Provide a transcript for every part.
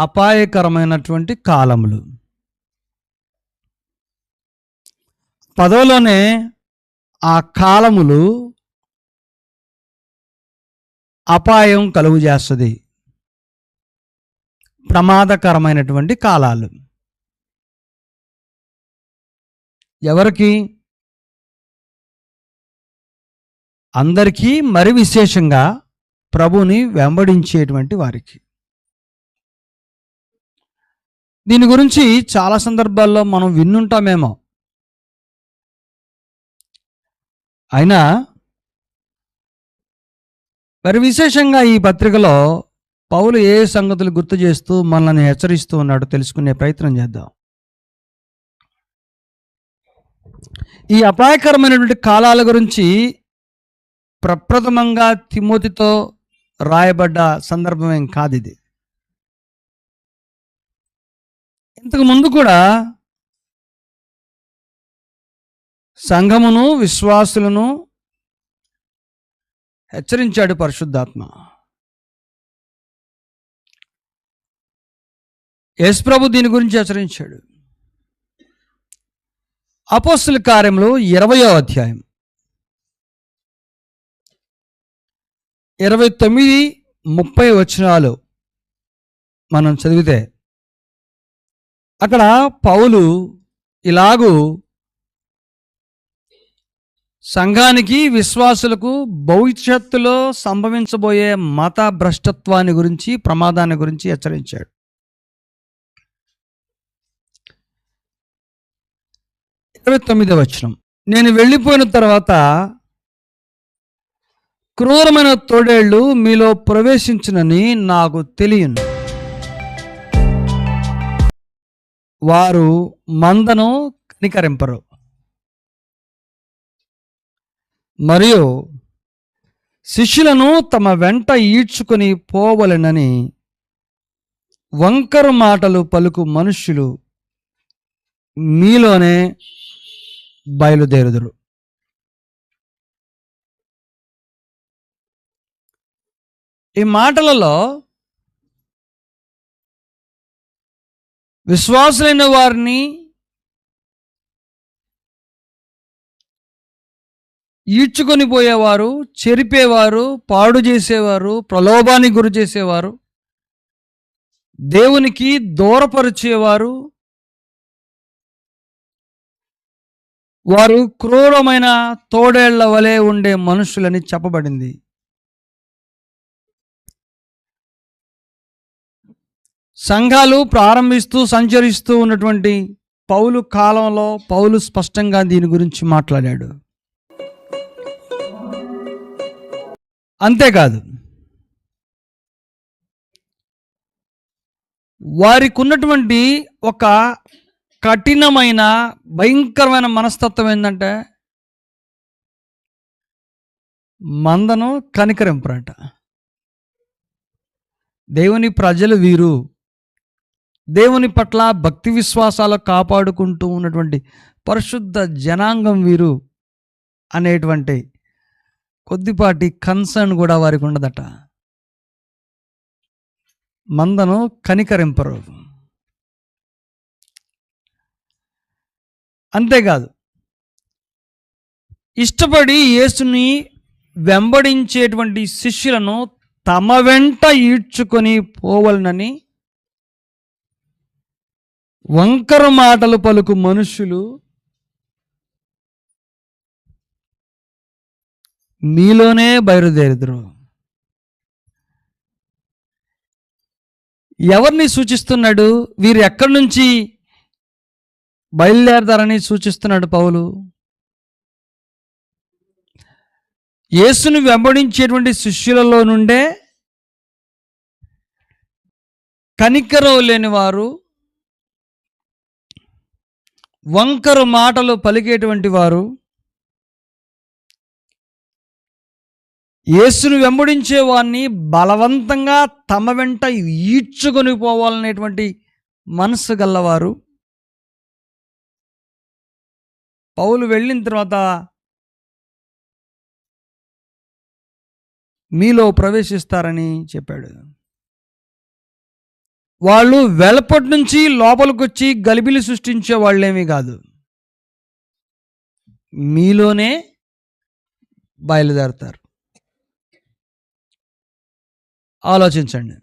అపాయకరమైనటువంటి కాలములు. పదవులోనే ఆ కాలములు అపాయం కలుగు చేస్తుంది. ప్రమాదకరమైనటువంటి కాలాలు. ఎవరికి? అందరికీ మరి విశేషంగా ప్రభుని వెంబడించేటువంటి వారికి. దీని గురించి చాలా సందర్భాల్లో మనం విన్నుంటామేమో. అయినా మరి విశేషంగా ఈ పత్రికలో పౌలు ఏ సంగతులు గుర్తు చేస్తూ మనల్ని హెచ్చరిస్తూ ఉన్నాడో తెలుసుకునే ప్రయత్నం చేద్దాం. ఈ అపాయకరమైనటువంటి కాలాల గురించి ప్రప్రథమంగా తిమోతితో రాయబడ్డ సందర్భమేం కాదు ఇది. ఇంతకు ముందు కూడా సంఘమును విశ్వాసులను హెచ్చరించాడు పరిశుద్ధాత్మ. యేసు ప్రభు దీని గురించి హెచ్చరించాడు. అపోస్తుల కార్యంలో ఇరవయో అధ్యాయం. ఇరవై తొమ్మిది ముప్పై వచనాలు మనం చదివితే అక్కడ పౌలు ఇలాగూ సంఘానికి విశ్వాసులకు భవిష్యత్తులో సంభవించబోయే మత భ్రష్టత్వాన్ని గురించి ప్రమాదాన్ని గురించి హెచ్చరించాడు. ఇరవై తొమ్మిదవ వచనం. నేను వెళ్ళిపోయిన తర్వాత క్రూరమైన తోడేళ్ళు మీలో ప్రవేశించునని నాకు తెలియను. వారు మందను కనికరింపరు. మరియు శిష్యులను తమ వెంట ఈడ్చుకొని పోవలెనని వంకరు మాటలు పలుకు మనుష్యులు మీలోనే బయలుదేరుదురు. ఈ మాటలలో విశ్వాసులైన వారిని ఈడ్చుకొని పోయేవారు చెరిపేవారు పాడు చేసేవారు ప్రలోభానికి గురి చేసేవారు దేవునికి దూరపరిచేవారు వారు క్రూరమైన తోడేళ్ళ వలె ఉండే మనుషులని చెప్పబడింది. సంఘాలు ప్రారంభిస్తూ సంచరిస్తూ ఉన్నటువంటి పౌలు కాలంలో పౌలు స్పష్టంగా దీని గురించి మాట్లాడాడు. అంతేకాదు వారికి ఉన్నటువంటి ఒక కఠినమైన భయంకరమైన మనస్తత్వం ఏంటంటే మందను కనికరింపరట. దేవుని ప్రజలు వీరు. దేవుని పట్ల భక్తి విశ్వాసాలు కాపాడుకుంటూ ఉన్నటువంటి పరిశుద్ధ జనాంగం వీరు అనేటువంటి కొద్దిపాటి కన్సర్న్ కూడా వారికి ఉండదట. మందను కనికరింపరు. అంతేకాదు ఇష్టపడి యేసుని వెంబడించేటువంటి శిష్యులను తమ వెంట ఈడ్చుకొని పోవలనని వంకర మాటలు పలుకు మనుషులు మీలోనే బయలుదేరుదురు. ఎవరిని సూచిస్తున్నాడు? వీరు ఎక్కడి నుంచి బయలుదేరతారని సూచిస్తున్నాడు పౌలు. యేసును వెంబడించేటువంటి శిష్యులలో నుండే కనికరం లేని వారు వంకరు మాటలు పలికేటువంటి వారు యేసును వెంబడించే వారిని బలవంతంగా తమ వెంట ఈడ్చుకొని పోవాలనేటువంటి మనస్సు గల్లవారు పౌలు వెళ్ళిన తర్వాత మీలో ప్రవేశిస్తారని చెప్పాడు. వాళ్ళు వెలపటి నుంచి లోపలికి వచ్చి గలిబిలి సృష్టించే వాళ్ళేమీ కాదు. మీలోనే బయలుదేరతారు. ఆలోచించండి.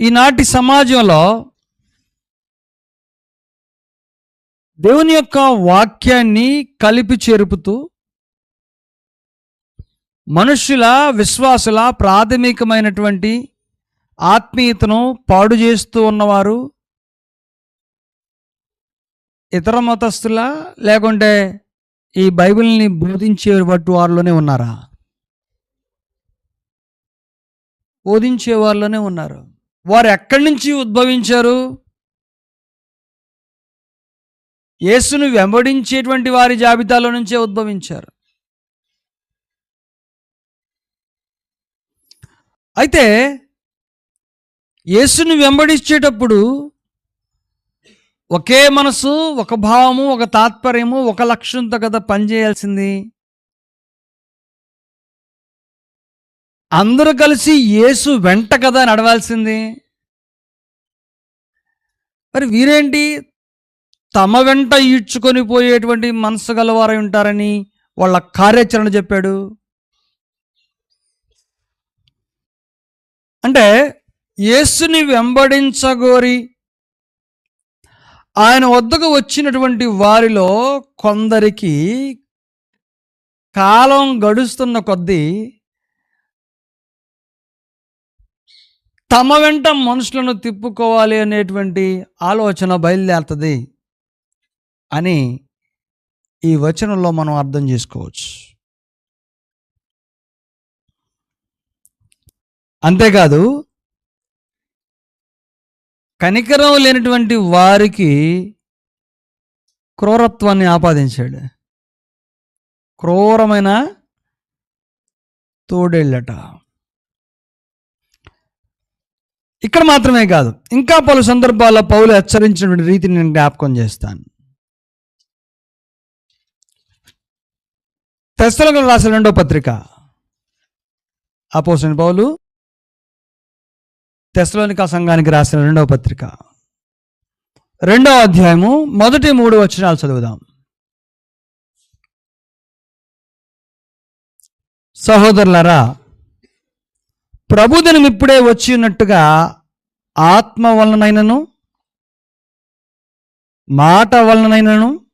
ఈనాటి సమాజంలో దేవుని యొక్క వాక్యాన్ని కలిపి చేరుపుతూ మనుష్యుల విశ్వాసుల ప్రాథమికమైనటువంటి ఆత్మీయతను పాడు చేస్తూ ఉన్నవారు ఇతర మతస్థుల లేకుంటే ఈ బైబిల్ని బోధించే బట్టు వారిలోనే ఉన్నారా? బోధించే వారిలోనే ఉన్నారు. వారు ఎక్కడి నుంచి ఉద్భవించారు? యేసును వెంబడించేటువంటి వారి జాబితాలో నుంచే ఉద్భవించారు. అయితే యేసుని వెంబడించేటప్పుడు ఒకే మనసు ఒక భావము ఒక తాత్పర్యము ఒక లక్ష్యంతో కదా పనిచేయాల్సింది అందరూ కలిసి యేసు వెంట కదా నడవాల్సింది. మరి వీరేంటి? తమ వెంట ఈడ్చుకొని పోయేటువంటి మనసు గలవారై ఉంటారని వాళ్ళ కార్యాచరణ చెప్పాడు. అంటే యేసుని వెంబడించగోరి. ఆయన వద్దకు వచ్చినటువంటి వారిలో కొందరికి కాలం గడుస్తున్న కొద్దీ తమ వెంట మనుషులను తిప్పుకోవాలి అనేటువంటి ఆలోచన బయలుదేరుతుంది అని ఈ వచనంలో మనం అర్థం చేసుకోవచ్చు. అంతేకాదు కనికరం లేనటువంటి వారికి క్రూరత్వాన్ని ఆపాదించాడు. క్రూరమైన తోడేళ్ళట. ఇక్కడ మాత్రమే కాదు ఇంకా పలు సందర్భాల్లో పౌలు హెచ్చరించినటువంటి రీతిని నేను జ్ఞాపకం చేస్తాను. తెస్తలకు రాసిన రెండో పత్రిక. అపోసిన పౌలు తెసలోనిక సంఘానికి రాసిన రెండవ పత్రిక. రెండవ అధ్యాయము మొదటి మూడు వచనాలు చదువుదాం. సహోదరులరా ప్రభుదినం ఇప్పుడే వచ్చి ఉన్నట్టుగా ఆత్మ వలనైనను మాట వలనైనను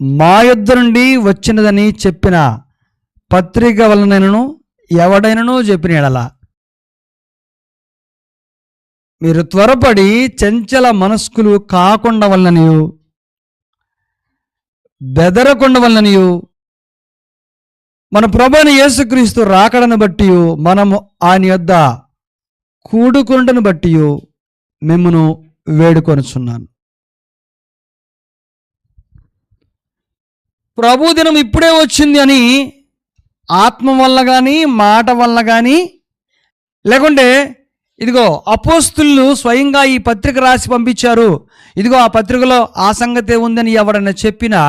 మా యుద్ధ నుండి వచ్చినదని చెప్పిన పత్రిక వలనైనను ఎవడైనను చెప్పిన ఎడల. మీరు త్వరపడి చంచల మనస్కులు కాకుండా వల్లనియు బెదరకుండా వల్లనియు మన ప్రభుని యేసుక్రీస్తు రాకడను బట్టి మనము ఆయన యొద్ద కూడుకుండను బట్టి మిమ్మను వేడుకొనుచున్నాను. ప్రభు దినం ఇప్పుడే వచ్చింది అని ఆత్మ వల్ల కానీ మాట వల్ల కానీ లేకుంటే ఇదిగో అపోస్తులు స్వయంగా ఈ పత్రిక రాసి పంపించారు. ఇదిగో ఆ పత్రికలో ఆ సంగతే ఉందని ఎవడన్నా చెప్పినా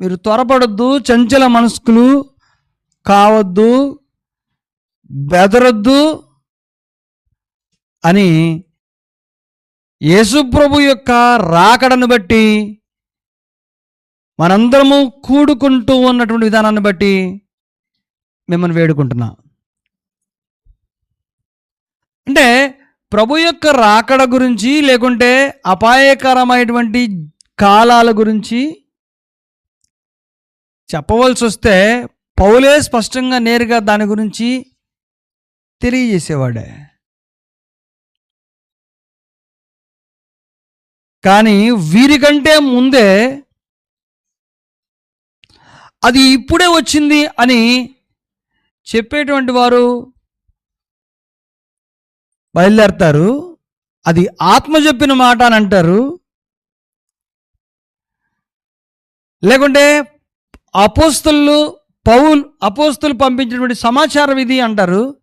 మీరు త్వరపడొద్దు చంచల మనస్కులు కావద్దు బెదరొద్దు అని యేసుప్రభు యొక్క రాకడను బట్టి మనందరము కూడుకుంటూ ఉన్నటువంటి విధానాన్ని బట్టి మిమ్మల్ని వేడుకుంటున్నాం. అంటే ప్రభు యొక్క రాకడ గురించి లేకుంటే అపాయకరమైనటువంటి కాలాల గురించి చెప్పవలసి వస్తే పౌలే స్పష్టంగా నేరుగా దాని గురించి తెలియజేసేవాడే. కానీ వీరికంటే ముందే అది ఇప్పుడే వచ్చింది అని చెప్పేటువంటి వారు బయలుదేరతారు. అది ఆత్మ చెప్పిన మాట అని అంటారు. లేకుంటే అపోస్తులు పౌల్ అపోస్తులు పంపించినటువంటి సమాచారం ఇది అంటారు.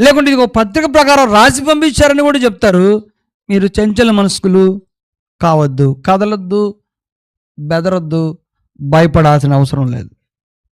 లేకుంటే ఇది ఒక పత్రిక ప్రకారం రాసి పంపించారని కూడా చెప్తారు. మీరు చంచల మనస్కులు కావద్దు కదలొద్దు బెదరొద్దు భయపడాల్సిన అవసరం లేదు.